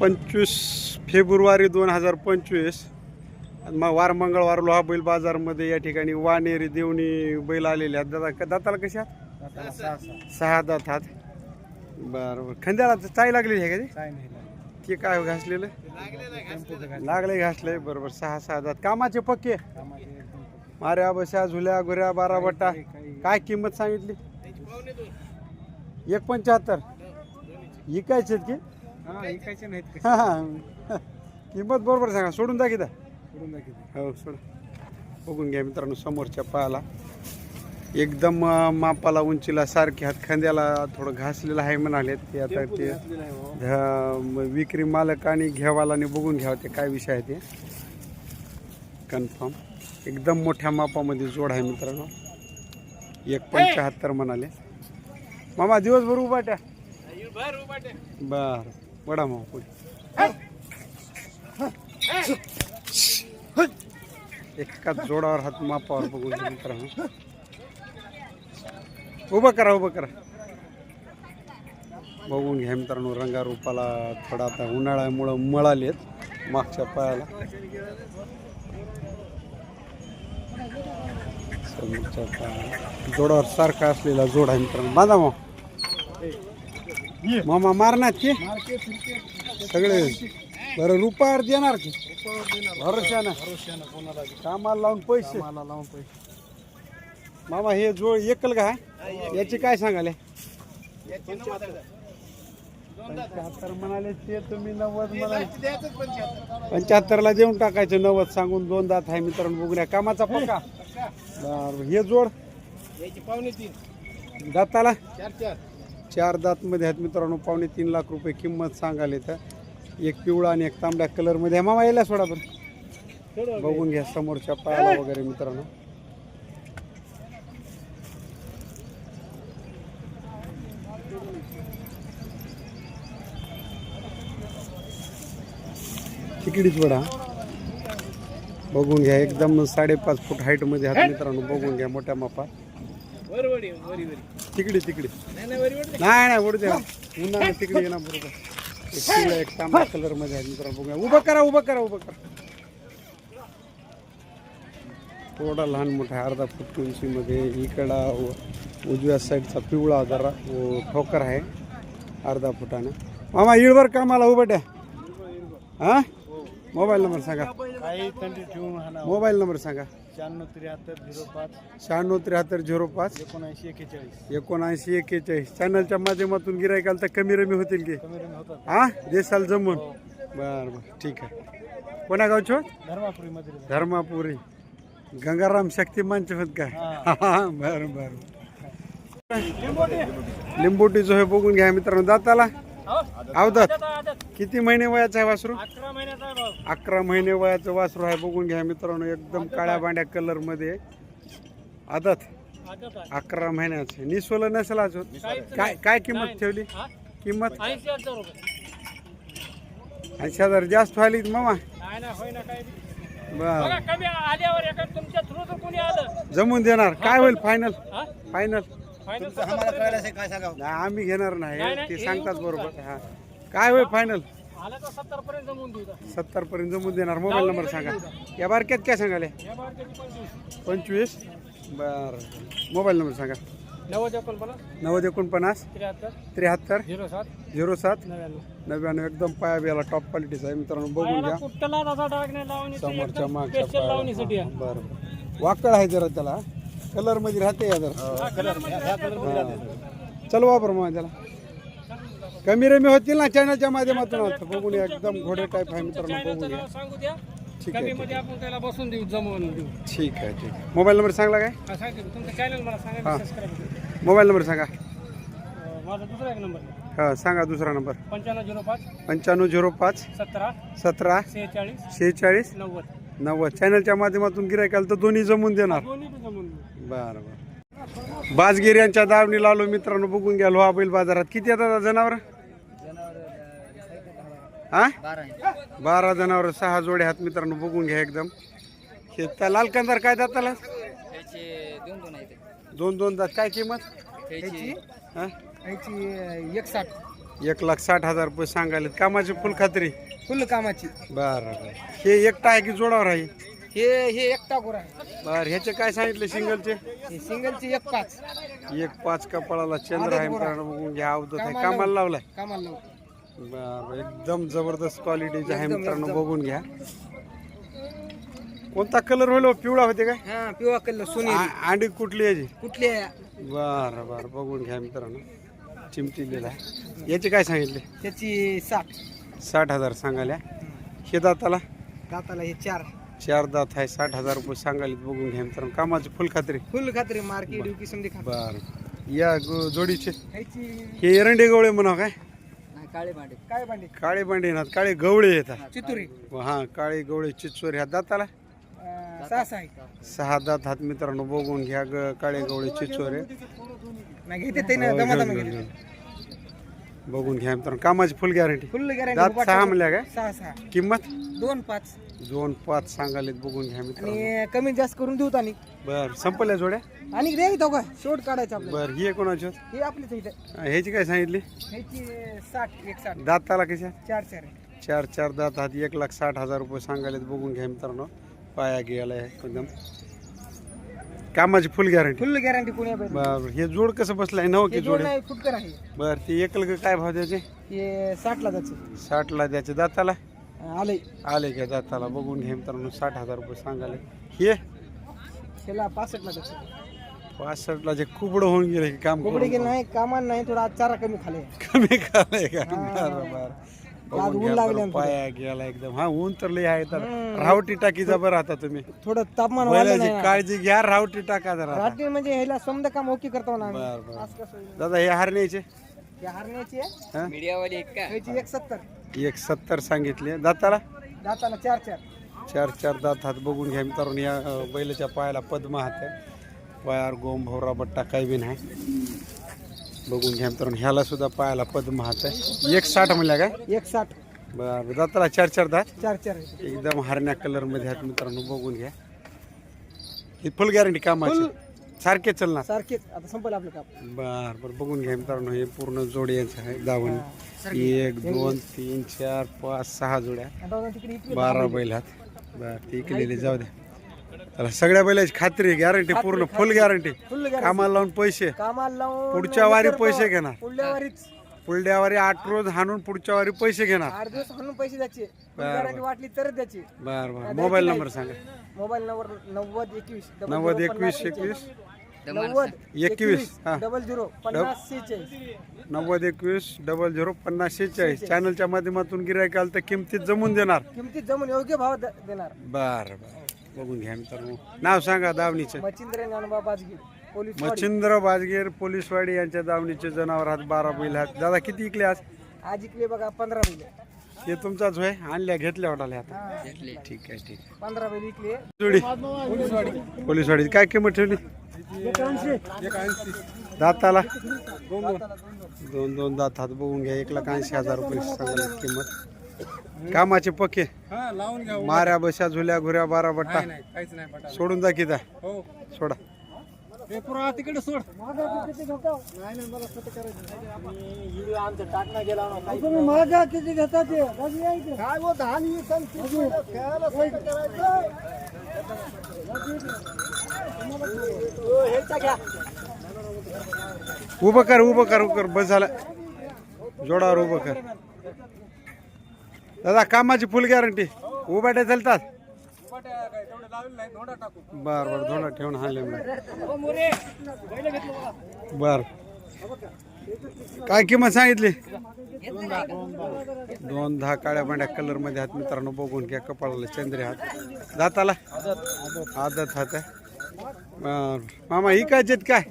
पंचवीस फेब्रुवारी दोन हजार पंचवीस. मग वार मंगळवार लोहा बैल बाजारमध्ये या ठिकाणी वानेरी देवणी बैल आलेले आहेत. दादा दाताला कशा सहा दातात बरं बरं. खंद्याला चाय लागलेली आहे का ते? ते काय घासलेलं? लागले घासले बरोबर सहा सहा दात. कामाचे पक्के? मारे बशा झुल्या घुऱ्या बारा बट्टा. काय किंमत सांगितली? एक पंच्याहत्तर. इकायचे की? हा नाहीत हा, हा. किंमत बरोबर सांगा सोडून दाखी दा सोडून हो सोड. बघून घ्या मित्रांनो समोरच्या पायाला एकदम अं, मापाला उंचीला सारखे हात खांद्याला थोडं घासलेलं आहे म्हणाले ते आता ते. ध- म- विक्री मालक आणि घेवालाने बघून घ्यावं ते काय विषय आहे ते. कन्फर्म. एकदम मोठ्या मापामध्ये जोड आहे मित्रांनो. एक पंच्याहत्तर म्हणाले. मामा दिवसभर उभाट्या बर. वडा माव पुढे. एका जोडावर हात मापावर बघून घ्या उभं करा उभं करा. बघून घ्या मित्रांनो रंगारूपाला थोडा आता उन्हाळ्यामुळं मळालेत मागच्या पायाला. समोरच्या पायाला. जोडावर सारखा असलेला जोड आहे मित्रांनो. बांधा मग. मामा मारणार की? सगळे. बरं रुपयावर देणार की? भरोशानं कामाला लावून पैसे. लावून पैसे. मामा हे जोड एकल का याची काय सांगाले? पंच्याहत्तर म्हणाले ते तुम्ही नव्वद म्हणाले. पंच्याहत्तरला देऊन टाकायचं नव्वद सांगून दोन दात आहे मित्रांनो बघूया कामाचा पक्का बरं हे जोड. तीन. दाताला. चार चार. चार दातमध्ये आहेत मित्रांनो पावणे तीन लाख रुपये किंमत सांगायला तर एक पिवळा आणि एक तांबड्या कलरमध्ये. मामा यायला सोडा पण बघून घ्या समोरच्या पायाला वगैरे मित्रांनो. तिकडीच वडा. बघून घ्या एकदम साडेपाच फूट हाईटमध्ये आहात मित्रांनो. बघून घ्या मोठ्या मापात. वर वडी वरी वरी. तिकडे तिकडे. नाही नाही वरी वडी नाही नाही उडू द्या उन्हाने तिकडे येणार बरोबर. एक पिवळा एक तांबडा कलरमध्ये आहे मित्रांनो बघूया. उभं करा उभं करा उभं करा. थोडा लहान मोठा अर्धा फूट उंचीमध्ये इकडा उजव्या साईडचा पिवळा जरा व ठोकर आहे अर्धा फुटानं. मामा इळभर कामाला उभं द्या हा? मोबाईल नंबर सांगा. मोबाईल नंबर सांगा. शहाण्णव त्र्याहत्तर झिरो पाच शहाण्णव त्र्याहत्तर झिरो पाच एकोणऐंशी एक्केचाळीस. एकोणऐंशी एक्केचाळीस. चॅनलच्या माध्यमातून गिरायकाल तर कमी रमी होतील की? कमी रमी होतात. हा? देसाल जमून? बर बर. ठीक आहे. कोणा गावचो धर्मापुरी मध्ये धर्मापुरी. गंगाराम शक्तिमानचे होत काय बर बर. लिंबोटी. जो हे बघून घ्या मित्रांनो. दाताला. अवदात किती महिने वयाचं आहे वासरू? अकरा महिने वयाचं वासरू आहे. बघून घ्या मित्रांनो एकदम काळ्या बांड्या कलरमध्ये. आदत. अकरा महिन्याचे. निसवलं नसेल अजून? काय काय किंमत ठेवली? किंमत? ऐंशी हजार जास्त व्हायली मामा? बर. जमून देणार. काय होईल फायनल हा फायनल फायनल काय सांगा आम्ही घेणार नाही, नाही नाही, ते हे सांगतात येऊन बरोबर. हा. काय होईल फायनल आलं तर सत्तर पर्यंत जमून देऊ इथं. सत्तर पर्यंत जमून देणार. मोबाईल नंबर सांगा. या बारक्यात काय सांगाले? या पंचवीस. पंचवीस? बर. मोबाईल नंबर सांगा. नव्वद एकोणपन्नास. नव्वद एकोणपन्नास. त्र्याहत्तर. त्र्याहत्तर. झिरो सात. झिरो सात. नव्याण्णव. नव्याण्णव. एकदम पाया बियाला टॉप क्वालिटीचा आहे. मित्रांनो बघून घ्या. कुठला तसा डाग नाही लावणी समोरच्या मागच्या स्पेशल लावणीसाठी आहे. बरं बरं. वाकड आहे जरा त्याला. कलरमध्ये राहते या जरा. हा. हा. चल वापर मग त्याला कमी रमी होतील ना चॅनलच्या माध्यमातून? बघून या एकदम घोडे टाईप आहे मित्रांनो बघून सांगू द्या. ठीक आहे कमी मध्ये आपण त्याला बसून देऊ जमवून देऊ. ठीक आहे ठीक आहे. मोबाईल नंबर सांगला काय? हा, सांगते. मी. तुमचं चॅनल मला सांगा हा. मी सबस्क्राईब मोबाईल नंबर सांगा. माझा दुसरा एक नंबर. हा सांगा दुसरा नंबर. पंच्याण्णव झिरो पाच पंच्याण्णव झिरो पाच सतरा सतरा सेहेचाळीस शेहेचाळीस नव्वद. नव्वद. चॅनलच्या माध्यमातून गिरायकाला तर दोन्ही जमून देणार. दोन्ही बी जमवून देऊ. बरं बरं. बाजगिरी यांच्या दावणीला आलो मित्रांनो बघून घ्या लोहा बैल बाजारात. किती येतात जनावर? हा? बारा जनावर सहा जोडे आहेत मित्रांनो बघून घ्या एकदम. हे त्या लाल कंदार काय दाताला त्याचे दोन दोन आहेत. दोन दोन दात. काय किंमत? हा? एक साठ एक लाख साठ हजार रुपये सांगायले कामाची फुल खात्री? फुल कामाची. बरं बरं. हे एकटा आहे की जोडावर आहे? हे हे एकटा गोरा आहे. बरं ह्याचे काय सांगितले सिंगलचे? हे सिंगलची एक पाच. एक पाच कपाळाला चंद्र आहे मित्रांनो बघून घ्या अवधत आहे. कामाला लावलाय. कामाला लावतो. बरं एकदम जबरदस्त क्वालिटीचे आहे एकदम, मित्रांनो एकदम. बघून घ्या. कोणता कलर होईल हो? पिवळा होते काय? हा पिवळा कल्ल सोनी आ- अंडी कुठली याची? कुठली आहे? बरं बरं बघून घ्या मित्रांनो. चिमटीलेला आहे. याचे काय सांगितले? त्याची साठ. साठ हजार सांगायला. हे दाताला? दाताला हे चार. चार दात आहे साठ हजार रुपये सांगायला बघून घ्या मित्रांनो. कामाची फुल खात्री. फुल खात्री मार्केट युकी समधी खात्री. बरं. या गो- जोडीचे. ह्याची हे एरंडे गवळे म्हणा काय? काळे भांडे. काय भांडी. काळे बांडे ना काळे गवळे येतात. चितुरी. हा काळे गवळे चिचोर ह्या दाताला. अं, सहा सहा आहे सहा दात हात मित्रांनो. बघून घ्या ग- काळे गवळे चिचोर आहे. नाही घेते ते ना हो, दमा दमा घेते. बघून घ्या मित्रांनो. कामाची फुल गॅरंटी फुल दात गॅरंटी सहा म्हणल्या काय? सहा सहा. किंमत? दोन पाच. दोन पाच सांगाले बघून घ्या मित्रांनो. आणि कमी जास्त करून देऊ आणि बर संपल्या जोड्या? आणि दे तो का शेवट काढायचं बर ही कोणाची? हे आपलीच इथे. ह्याची काय सांगितली? ह्याची साठ एक साठ दाताला कशा? चार चार आहे. चार चार दात हात एक लाख साठ हजार रुपये सांगायला बघून घ्या मित्रांनो. पाया गेला एकदम. कामाची फुल गॅरंटी फुल गॅरंटी कोणी हे जोड कसं बसलाय नव की जोड फुटकर आहे. बर ते एकल काय भाव द्यायचे हे साठला जायचं साठला द्यायचे दाताला? आलंय. आले का दाताला? बघून घ्या मित्रांनो साठ हजार रुपये सांगाले. हे? त्याला पासष्टला जे कुबडं होऊन गेले काम करून. गेले नाही कामान नाही थोडा आज चारा कमी खाले कमी खाल्लंय का. बरं बरं. आज ऊन लागलं पाया गेला एकदम. हा ऊन तर लय आहे तर. रावटी टाकीचा बरं आता तुम्ही. थोडं तापमान वाढलं बैलाची नाही ना. काळजी घ्या रावटी टाका जरा. रात्री म्हणजे ह्याला समजा काम ओके करतो ना आम्ही. बर बर. असं कसं होईल? दादा हे हारण्याचे? हे हरण्याची? आहे हा? एक का? ह्याची एक सत्तर. एक सत्तर सांगितले. दाताला? दाताला चार चार. चार चार दात हात बघून घ्या मित्रांनो. या अं, बैलाच्या पायाला पद्म हात आहे. पायावर गोम भवरा बट्टा काही बी नाही. बघून घ्या मित्रांनो ह्याला सुद्धा पायाला पद्म हात आहे. एक साठ म्हणल्या काय? एक साठ बरं दाताला चार चार दात? चार चार आहे. एकदम हरण्या कलरमध्ये आहेत मित्रांनो बघून घ्या. ही फुल गॅरंटी कामाची. सारखे चलणार. सारखेच. आता संपलं आपलं काम. बर बर बघून घ्या मित्रांनो हे पूर्ण जोडी यांचं आहे दावण एक दोन तीन चार पाच सहा जोड्या. आता आपण तिकडे इकडे बारा बैल हात बर ती इकलेली जाऊ द्या. त्याला सगळ्या बैलाची खात्री गॅरंटी पूर्ण फुल गॅरंटी फुल कामाला लावून पैसे. कामाला लावून पुढच्या वारी नंतर पैसे घेणार. पुढल्या वारीच. पुढल्या वारी आठ रोज हाणून पुढच्या वारी पैसे घेणार. आठ दिवस म्हणून पैसे द्यायचे. फुल बरं, गॅरंटी वाटली तरच द्यायची. बर बर. मोबाईल नंबर सांगा. मोबाईल नंबर नव्वद एकवीस. नव्वद एकवीस पन्नास एकवीस. सेहेचाळीस. नव्वद एकवीस, हा. डबल झिरो पन्नास सेहेचाळीस नव्वद एकवीस डबल झिरो पन्नास शेहेचाळीस. चॅनलच्या माध्यमातून गिरायक आलं तर किमतीत जमून देणार. किमतीत जमून योग्य भाव द- देणार. बर बर. बघून घ्या मित्रांनो. नाव सांगा दावणीचं. मच्छिंद्र ज्ञानोबा बाजगी पोलीस वाडी. मच्छिंद्र बाजगीर पोलीसवाडी यांच्या दावणीचे जनावर आहेत बारा बैल आहेत दादा किती इकले आज? आज इकडे बघा पंधरा बैल. हे तुमचाच होय? आणल्या घेतल्या वाटाले आता? हा, ठीक आहे ठीक आहे. पंधरा बैल इकडे जोडी? पोलीस वाडी पोलीसवाडी काय किंमत ठेवली? दाताला? दोन दोन. दात हात बघून घ्या. एक लाख ऐंशी हजार रुपये सांगायला किंमत. कामाचे पक्के हा लावून घ्या माऱ्या बशा झुल्या घुऱ्या बारा बट्टा. नाही काहीच नाही पटा सोडून जा किदा हो. सोडा. हे पुरा तिकडे सोड. नाही नाही मला स्वतः करायचं व्हिडिओ आमचा टाकला गेला ना तुम्ही माझ्या किती घेता ते काय हो खेळायला करायचं? हो, घ्या उभं कर उभं कर उभं कर. बस झालं. जोडावर उभं कर. दादा कामाची फुल गॅरंटी उभाट्या चालतात. बर बर धोंडा ठेवून हाणले बर. काय किंमत सांगितली? दोन दहा काळ्या पांढ्या कलरमध्ये हात मित्रांनो बघून घ्या कपाळाला चंद्रे हात. दाताला? आदत हात आहे. बर. मामा ही काय जेत काय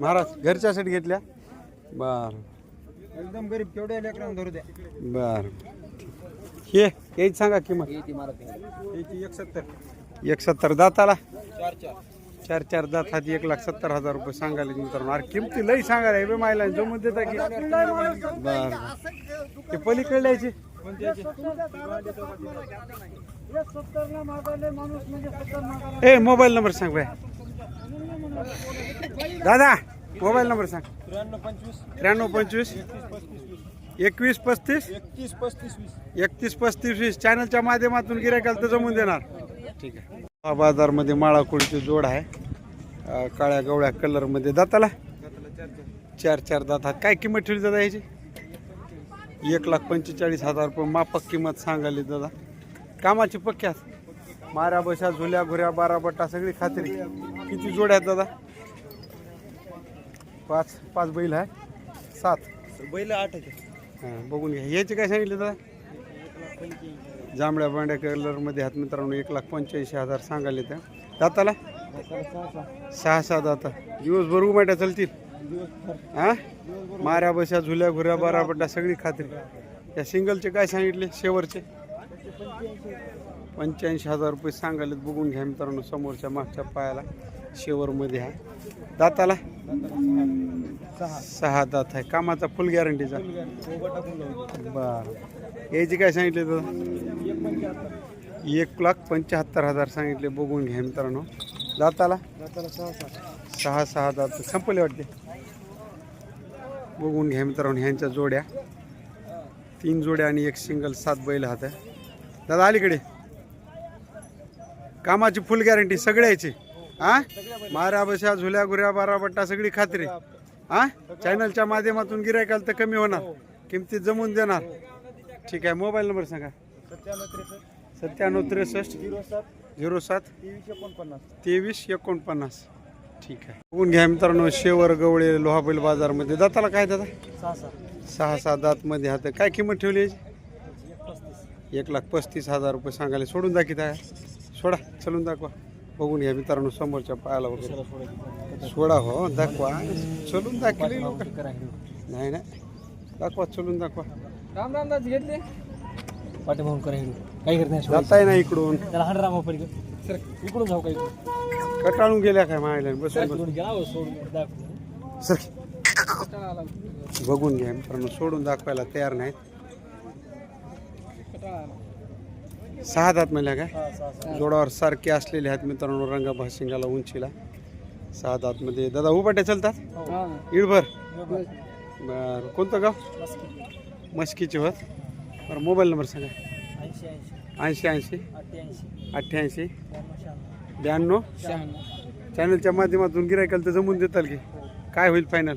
महाराज घरच्यासाठी घेतल्या? बर. एकदम गरीब केवढ्या लेकरांना धरू द्या. बर. हे याची सांगा किंमत. याची एक सत्तर एक सत्तर दाताला? चार चार. चार चार दात हात एक लाख सत्तर हजार रुपये सांगायला मित्रांनो. अरे किमती लई सांगायला हे बे मायला जमून देता की बर. ते पलीकडे यायची. ए मोबाईल नंबर सांग बाय दादा मोबाईल नंबर सांग. त्र्याण्णव पंचवीस. त्र्याण्णव पंचवीस. एकवीस पस्तीस. एकतीस पस्तीस वीस. एकतीस पस्तीस वीस. चॅनलच्या माध्यमातून गिरायकाला तर जमून देणार. ठीक आहे. हा बाजारमध्ये माळाकोळीची जोड आहे. काळ्या गवळ्या कलरमध्ये दाताला. चार चार दात आहेत. काय किंमत ठेवली दादा याची? एक लाख पंचेचाळीस हजार रुपये मापक किंमत सांगाली दादा. कामाची पक्क्यात माऱ्या बशा झुल्या घुऱ्या बारा बट्टा सगळी खात्री. किती जोड्या आहेत दादा? पाच पाच बैल आहे. सात. बैल आठ आहे हां बघून घ्या. याचे काय सांगितले दादा? जांभळ्या बांड्या कलरमध्ये आहेत मित्रांनो एक लाख पंच्याऐंशी हजार सांगायले त्या दाताला? सहा सहा दाता. दिवसभर उमाट्या चालतील. हा? माऱ्या बशा झुल्या घुऱ्या बारा बड्डा सगळी खात्री. या सिंगलचे काय सांगितले? शेवरचे पंच्याऐंशी हजार रुपये सांगायलेत. बघून घ्या मित्रांनो समोरच्या मागच्या पायाला. शेवरमध्ये आहे दाताला? सहा दात आहे. कामाचा फुल गॅरंटीचा बरं. याची काय सांगितले तर एक लाख पंच्याहत्तर हजार सांगितले बघून घ्या मित्रांनो. दाताला? सहा सहा दात. संपले वाटते? बघून घ्या मित्रांनो ह्यांच्या जोड्या. तीन जोड्या आणि एक सिंगल सात बैल हात आहे. दादा अलीकडे. कामाची फुल गॅरंटी सगळ्याची. हा? मारा बशा झुल्या गुऱ्या बाराबट्टा सगळी खात्री. हा? चॅनलच्या माध्यमातून गिरायकाल तर कमी होणार. किमतीत जमून देणार. ठीक आहे मोबाईल नंबर सांगा. सत्त्याण्णव त्रेसष्ट सत्त्याण्णव त्रेसष्ट झिरो सात झिरो सात तेवीस एकोणपन्नास. ठीक आहे. बघून घ्या मित्रांनो शेवर गवळे लोहाबैल बाजारमध्ये. दाताला काय दादा? सहा सहा सहा सहा दातमध्ये हात काय किंमत ठेवली याची? एक एक लाख पस्तीस हजार रुपये सांगायला. सोडून दाखित आहे सोडा चलून दाखवा. बघून घ्या मित्रांनो समोरच्या पायाला वगैरे. सोडा हो दाखवा. चलून दाखले लोक. नाही नाही. दाखवा चलून दाखवा. राम राम दास घेतले? पाठी भाऊन करा काही करत नाही जाताय ना इकडून. त्याला हाड रामा पडली सर इकडून जाऊ काही कटाळून गेल्या काय मायला? गेला हो, सोडून सर बघून घ्या मित्रांनो सोडून दाखवायला तयार नाहीत. सहा दात म्हणल्या काय? जोडावर सारखे असलेले आहेत मित्रांनो रंगा भाशिंगाला उंचीला. सहा आतमध्ये दादा उपाट्या चालतात? इडभर बरं. कोणतं गाव? मस्कीचे होत. बरं मोबाईल नंबर सांगा. ऐंशी ऐंशी. ऐंशी अठ्ठ्याऐंशी. ब्याण्णव. चॅनलच्या माध्यमातून गिरायकाल तर जमून देताल की. काय होईल फायनल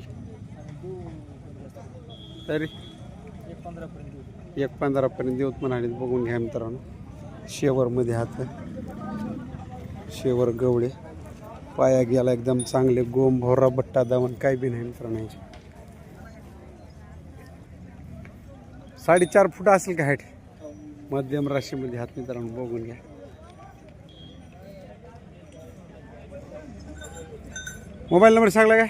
तरी? एक पंधरापर्यंत देऊ. एक पंधरापर्यंत देऊत म्हणाले बघून घ्या मित्रांनो. शेवरमध्ये हात शेवर गवळे. पाया गेला एकदम चांगले गोम भोरा बट्टा दावण काय बी नाही मित्रांनो साडेचार फूट असेल का हाईट मध्यम राशीमध्ये हात मित्रांनो बघून घ्या. मोबाईल नंबर सांगला काय?